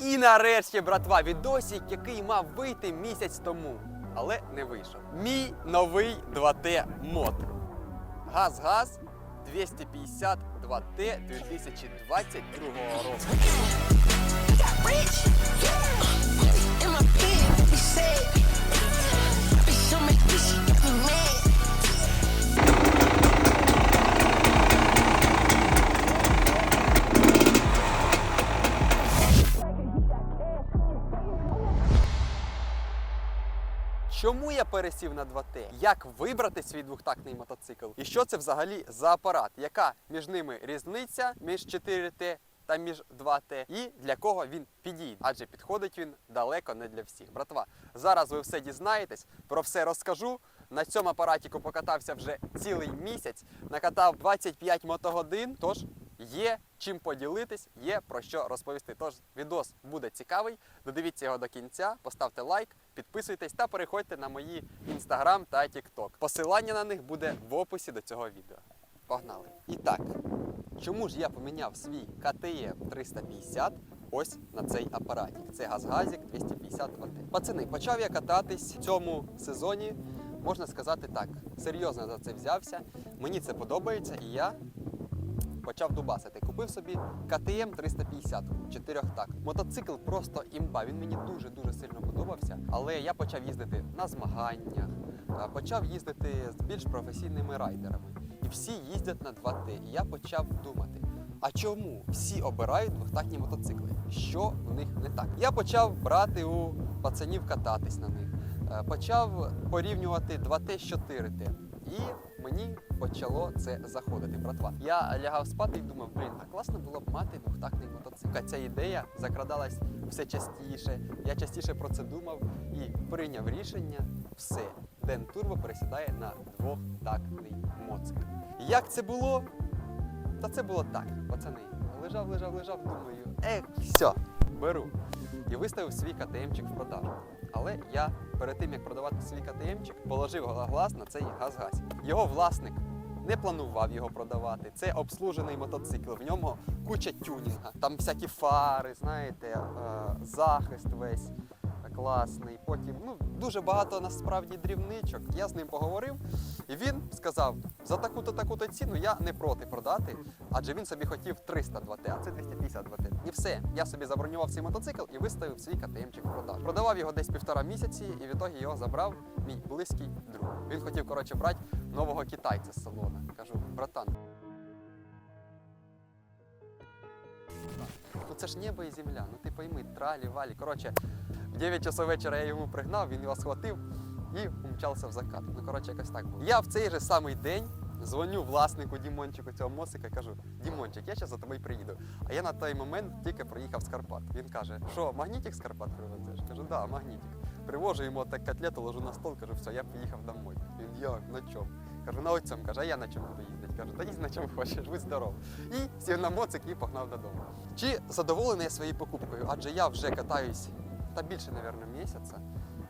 І нарешті, братва, відосик, який мав вийти місяць тому, але не вийшов. Мій новий 2T мод. Газ-газ 250 2T 2022 року. Пересів на 2T? Як вибрати свій двохтактний мотоцикл? І що це взагалі за апарат? Яка між ними різниця між 4T та між 2T? І для кого він підійде? Адже підходить він далеко не для всіх. Братва, зараз ви все дізнаєтесь, про все розкажу. На цьому апаратіку покатався вже цілий місяць, накатав 25 мотогодин. Тож є чим поділитись, є про що розповісти. Тож відос буде цікавий. Додивіться його до кінця, поставте лайк, підписуйтесь та переходьте на мої інстаграм та тікток. Посилання на них буде в описі до цього відео. Погнали! І так, чому ж я поміняв свій KTM 350 ось на цей апаратик? Це газгазик 250 Вт. Пацани, почав я кататись в цьому сезоні. Можна сказати так, серйозно за це взявся. Мені це подобається, і я почав дубасити. Купив собі КТМ 350 чотирьохтакт. Мотоцикл просто імба. Він мені дуже дуже сильно подобався. Але я почав їздити на змаганнях, почав їздити з більш професійними райдерами. І всі їздять на 2Т. І я почав думати. А чому всі обирають двохтактні мотоцикли? Що в них не так? Я почав брати у пацанів кататись на них, Е, почав порівнювати 2Т з 4Т. І мені почало це заходити, братва. Я лягав спати і думав, блін, а класно було б мати двохтактний мотоцикл. Ця ідея закрадалась все частіше. Я частіше про це думав і прийняв рішення. Все, Ден Турбо пересідає на двохтактний моцик. Як це було? Та це було так, пацани. Лежав, лежав, лежав, думаю, ех, все, беру. І виставив свій КТМчик в продажу. Але я перед тим як продавати свій КТМчик, положив глаз на цей газ-газ. Його власник не планував його продавати. Це обслужений мотоцикл. В ньому куча тюнінга. Там всякі фари, знаєте, е, захист весь класний. Потім ну дуже багато насправді дрібничок. Я з ним поговорив, і він сказав: за таку-то таку-то ціну я не проти продати, адже він собі хотів 300 2Т, а це 250 2Т. І все. Я собі забронював цей мотоцикл і виставив свій КТМчик в продаж. Продавав його десь півтора місяці, і в ітогі його забрав мій близький друг. Він хотів коротше брати нового китайця з салона. Кажу, братан. Ну це ж небо і земля, ну ти пойми, тралі, валі. Коротше, 9 часов вечора я йому пригнав, він його схватив і умчався в закат. Ну, коротше, якось так було. Я в цей же самий день дзвоню власнику Дімончику цього моцика, кажу: Дімончик, я зараз за тобою приїду. А я на той момент тільки приїхав з Карпат. Він каже, що магнітик з Карпат привезеш? Кажу, да, магнітик. Привожу йому так котлету, ложу на стол, кажу, все, я поїхав домой. Він як, на чому? Кажу, на оцьому, каже, а я на чому буду їздити? Кажу, та їздь на чому хочеш, будь здоров. І сів на моцик і погнав додому. Чи задоволений я своєю покупкою? Адже я вже катаюсь та більше, мабуть, місяця.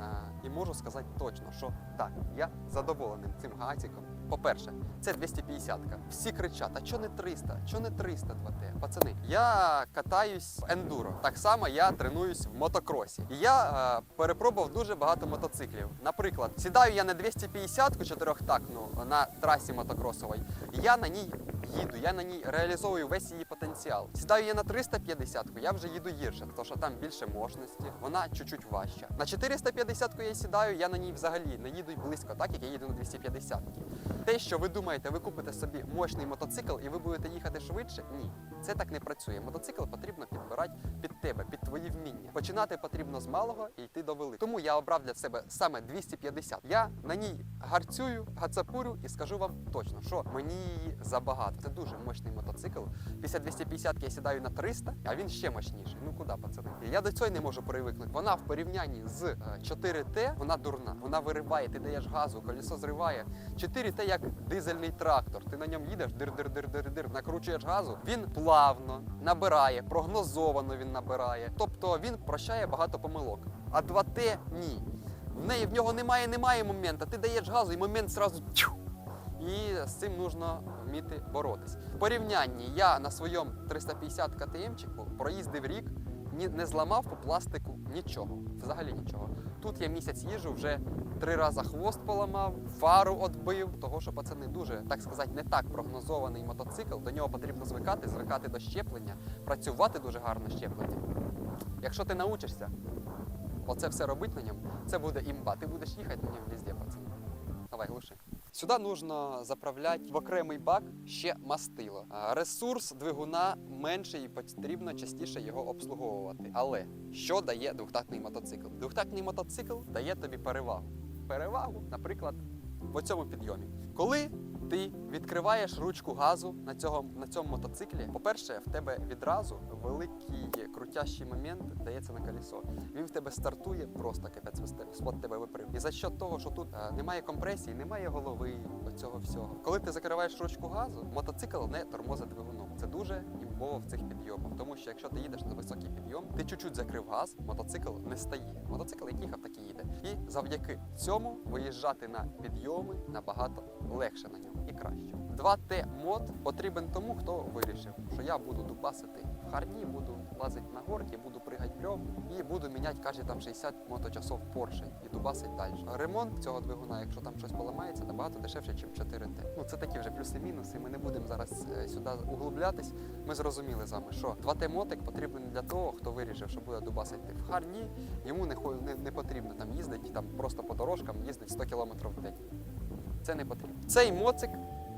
Е, І можу сказати точно, що так, я задоволений цим газиком. По-перше, це 250-ка. Всі кричать, а чо не 300? Чо не 300 2Т? Пацани, я катаюсь в ендуро. Так само я тренуюсь в мотокросі. І я е, перепробував дуже багато мотоциклів. Наприклад, сідаю я на 250-ку чотирьохтактну на трасі мотокросовій. Я на ній їду, я на ній реалізовую весь її потенціал. Сідаю я на 350-ку, я вже їду гірше, тому що там більше мощності, вона чуть-чуть важча. На 450-ку я сідаю, я на ній взагалі не їду близько, так як я їду на 250-ки. Те, що ви думаєте, ви купите собі мощний мотоцикл і ви будете їхати швидше, ні. Це так не працює. Мотоцикл потрібно підбирати під тебе, під твої вміння. Починати потрібно з малого і йти до великого. Тому я обрав для себе саме 250. Я на ній гарцюю, гацапурю і скажу вам точно, що мені її забагато. Це дуже мощний мотоцикл. Після 250 я сідаю на 300, а він ще мощніший. Ну куди, пацани? Я до цього не можу привикнути. Вона в порівнянні з е, 4Т, вона дурна. Вона вириває, ти даєш газу, колесо зриває. 4Т як дизельний трактор. Ти на ньому їдеш, дир-дир-дир-дир-дир, накручуєш газу. Він плавно набирає, прогнозовано він набирає. Тобто він прощає багато помилок. А 2Т ні. В неї в нього немає, немає моменту. Ти даєш газу, і момент зразу і з цим нужно вміти боротись. В порівнянні я на своєму 350 КТМчику проїздив рік ні, не зламав по пластику нічого. Взагалі нічого. Тут я місяць їжу, вже три рази хвост поламав, фару отбив. Того, що пацани дуже, так сказати, не так прогнозований мотоцикл. До нього потрібно звикати, звикати до щеплення, працювати дуже гарно щеплення. Якщо ти научишся оце все робити на ньому, це буде імба. Ти будеш їхати на ньому везде, пацани. Давай, глуши. Сюди потрібно заправляти в окремий бак ще мастило. Ресурс двигуна менший і потрібно частіше його обслуговувати. Але що дає двохтактний мотоцикл? Двохтактний мотоцикл дає тобі перевагу. Перевагу, наприклад, в цьому підйомі. Коли ти відкриваєш ручку газу на цьому, на цьому мотоциклі, по-перше, в тебе відразу великий крутящий момент дається на колесо. Він в тебе стартує просто капець спод тебе виприв. І за счет того, що тут е, немає компресії, немає голови оцього всього. Коли ти закриваєш ручку газу, мотоцикл не тормозить двигуном. Це дуже імбово в цих підйомах. Тому що якщо ти їдеш на високий підйом, ти чуть-чуть закрив газ, мотоцикл не стає. Мотоцикл, як їхав, так і їде. І завдяки цьому виїжджати на підйоми набагато легше на ньому і краще. 2Т мод потрібен тому, хто вирішив, що я буду дубасити в харні, буду лазити на горки, буду пригати брьом і буду міняти кожні там 60 моточасов поршень і дубасити далі. Ремонт цього двигуна, якщо там щось поламається, набагато дешевше, ніж 4Т. Ну це такі вже плюси-мінуси. Ми не будемо зараз е, сюди углублятись. Ми зрозуміли з вами, що 2Т мотик потрібен для того, хто вирішив, що буде дубасити в харні. Йому не, не, не потрібно там їздити, там просто по дорожкам їздить 100 км в день. Це не потрібно. Цей моцик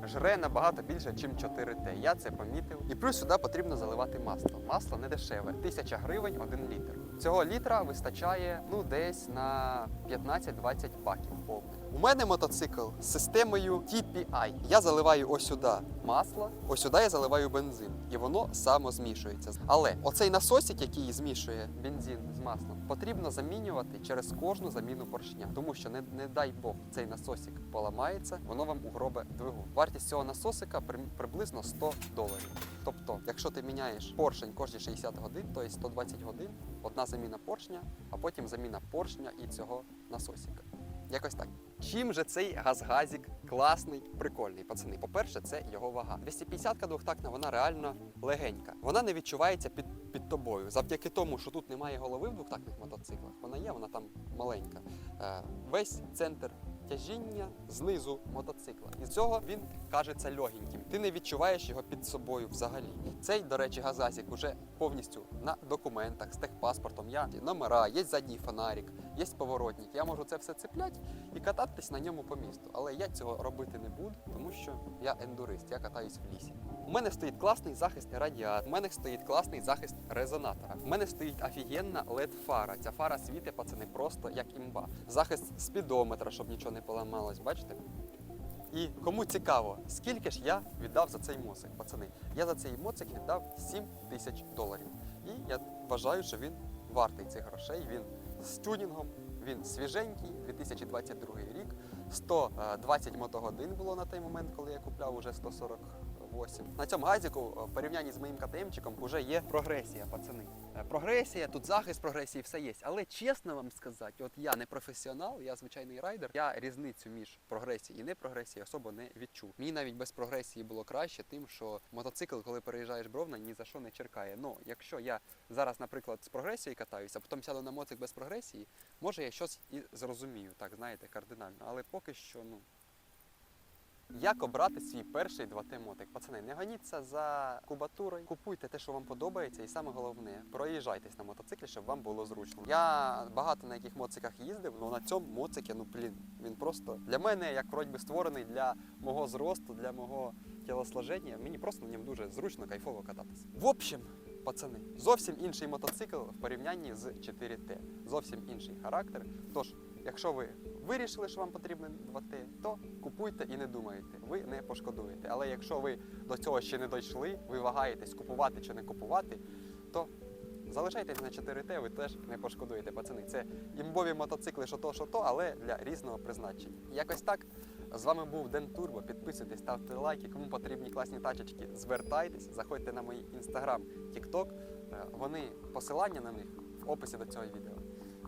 жре набагато більше, ніж 4Т. Я це помітив. І плюс сюди потрібно заливати масло. Масло не дешеве. Тисяча гривень один літр. Цього літра вистачає ну десь на 15-20 баків повних. У мене мотоцикл з системою TPI. Я заливаю ось сюди масло, ось сюди я заливаю бензин, і воно само змішується. Але оцей насосик, який змішує бензин з маслом, потрібно замінювати через кожну заміну поршня, тому що не, не дай Бог цей насосик поламається, воно вам угробить двигун. Вартість цього насосика при- приблизно 100 доларів. Тобто, якщо ти міняєш поршень кожні 60 годин, то є 120 годин, одна заміна поршня, а потім заміна поршня і цього насосика. Якось так. Чим же цей газгазік класний, прикольний, пацани? По-перше, це його вага. 250-ка двохтактна, вона реально легенька. Вона не відчувається під, під тобою. Завдяки тому, що тут немає голови в двохтактних мотоциклах, вона є, вона там маленька. Е, весь центр тяжіння знизу мотоцикла. І цього він кажеться легеньким. Ти не відчуваєш його під собою взагалі. Цей, до речі, газазік уже повністю на документах з техпаспортом. Я номера, є задній фонарик, є поворотник. Я можу це все цепляти і кататись на ньому по місту. Але я цього робити не буду, тому що я ендурист, я катаюсь в лісі. У мене стоїть класний захист радіатора, у мене стоїть класний захист резонатора. У мене стоїть офігенна led фара. Ця фара світить, пацани, просто як імба. Захист спідометра, щоб нічого не поламалось, бачите? І кому цікаво, скільки ж я віддав за цей моцик, пацани? Я за цей моцик віддав 7 тисяч доларів. І я вважаю, що він вартий цих грошей. Він з тюнінгом, він свіженький, 2022 рік. 120 мотогодин було на той момент, коли я купляв уже 148. На цьому газіку в порівнянні з моїм КТМчиком вже є прогресія, пацани. Е, Прогресія, тут захист прогресії, все є. Але чесно вам сказати, от я не професіонал, я звичайний райдер. Я різницю між прогресією і не прогресією особо не відчув. Мені навіть без прогресії було краще, тим, що мотоцикл, коли переїжджаєш бровна, ні за що не черкає. Ну, якщо я зараз, наприклад, з прогресією катаюся, а потім сяду на моцик без прогресії, може я щось і зрозумію, так знаєте, кардинально. Але поки що, ну. Як обрати свій перший 2Т мотик? Пацани, не гоніться за кубатурою, купуйте те, що вам подобається, і саме головне, проїжджайтесь на мотоциклі, щоб вам було зручно. Я багато на яких моциках їздив, але на цьому моцикі, ну блін, він просто для мене як вроді би створений для мого зросту, для мого тілосложення. Мені просто на ньому дуже зручно, кайфово кататися. В общем, пацани, зовсім інший мотоцикл в порівнянні з 4Т. Зовсім інший характер. Тож, якщо ви вирішили, що вам потрібен 2Т, то купуйте і не думайте, ви не пошкодуєте. Але якщо ви до цього ще не дійшли, ви вагаєтесь купувати чи не купувати, то залишайтесь на 4Т, ви теж не пошкодуєте, пацани. Це імбові мотоцикли, що то, що то, але для різного призначення. Якось так. З вами був Ден Турбо. Підписуйтесь, ставте лайки. Кому потрібні класні тачечки, звертайтесь, заходьте на мій інстаграм, тікток. Вони посилання на них в описі до цього відео.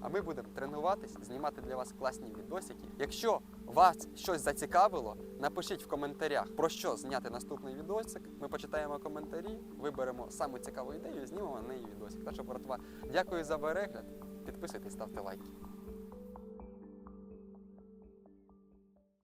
А ми будемо тренуватись, знімати для вас класні відосики. Якщо вас щось зацікавило, напишіть в коментарях про що зняти наступний відосик. Ми почитаємо коментарі, виберемо саму цікаву ідею і знімемо на неї відосик. Так що, братва, дякую за перегляд. Підписуйтесь, ставте лайки.